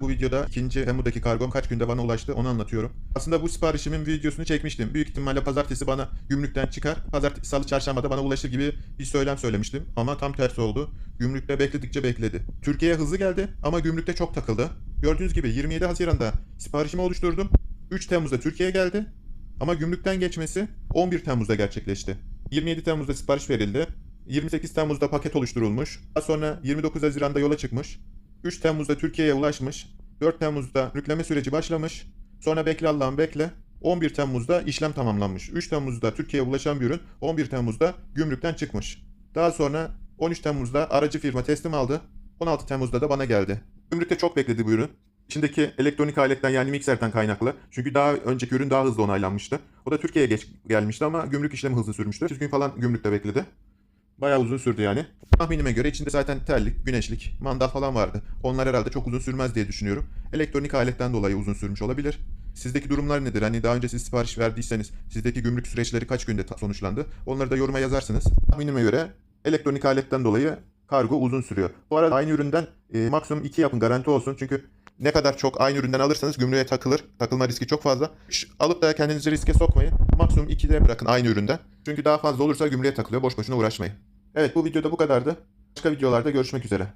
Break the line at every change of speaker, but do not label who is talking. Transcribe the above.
Bu videoda ikinci Temu'daki kargom kaç günde bana ulaştı onu anlatıyorum. Aslında bu siparişimin videosunu çekmiştim. Büyük ihtimalle pazartesi bana gümrükten çıkar, pazartesi, salı, çarşamba da bana ulaşır gibi bir söylem söylemiştim. Ama tam tersi oldu. Gümrükte bekledikçe bekledi. Türkiye'ye hızlı geldi ama gümrükte çok takıldı. Gördüğünüz gibi 27 Haziran'da siparişimi oluşturdum. 3 Temmuz'da Türkiye'ye geldi. Ama gümrükten geçmesi 11 Temmuz'da gerçekleşti. 27 Temmuz'da sipariş verildi. 28 Temmuz'da paket oluşturulmuş. Daha sonra 29 Haziran'da yola çıkmış. 3 Temmuz'da Türkiye'ye ulaşmış. 4 Temmuz'da yükleme süreci başlamış. Sonra bekle Allah'ım bekle. 11 Temmuz'da işlem tamamlanmış. 3 Temmuz'da Türkiye'ye ulaşan bir ürün 11 Temmuz'da gümrükten çıkmış. Daha sonra 13 Temmuz'da aracı firma teslim aldı. 16 Temmuz'da da bana geldi. Gümrükte çok bekledi bu ürün. İçindeki elektronik aletten yani mikserden kaynaklı. Çünkü daha önceki ürün daha hızlı onaylanmıştı. O da Türkiye'ye geç gelmişti ama gümrük işlemi hızlı sürmüştü. 100 gün falan gümrükte bekledi. Bayağı uzun sürdü yani. Tahminime göre içinde zaten terlik, güneşlik, mandal falan vardı. Onlar herhalde çok uzun sürmez diye düşünüyorum. Elektronik aletten dolayı uzun sürmüş olabilir. Sizdeki durumlar nedir? Hani daha önce siz sipariş verdiyseniz sizdeki gümrük süreçleri kaç günde sonuçlandı? Onları da yoruma yazarsınız. Tahminime göre elektronik aletten dolayı kargo uzun sürüyor. Bu arada aynı üründen e, maksimum 2 yapın garanti olsun. Çünkü ne kadar çok aynı üründen alırsanız gümrüğe takılır. Takılma riski çok fazla. Üç alıp da kendinizi riske sokmayın. Maksimum 2'de bırakın aynı üründen. Çünkü daha fazla olursa gümrüğe takılıyor. Boş boşuna uğraşmayın. Evet bu videoda bu kadardı. Başka videolarda görüşmek üzere.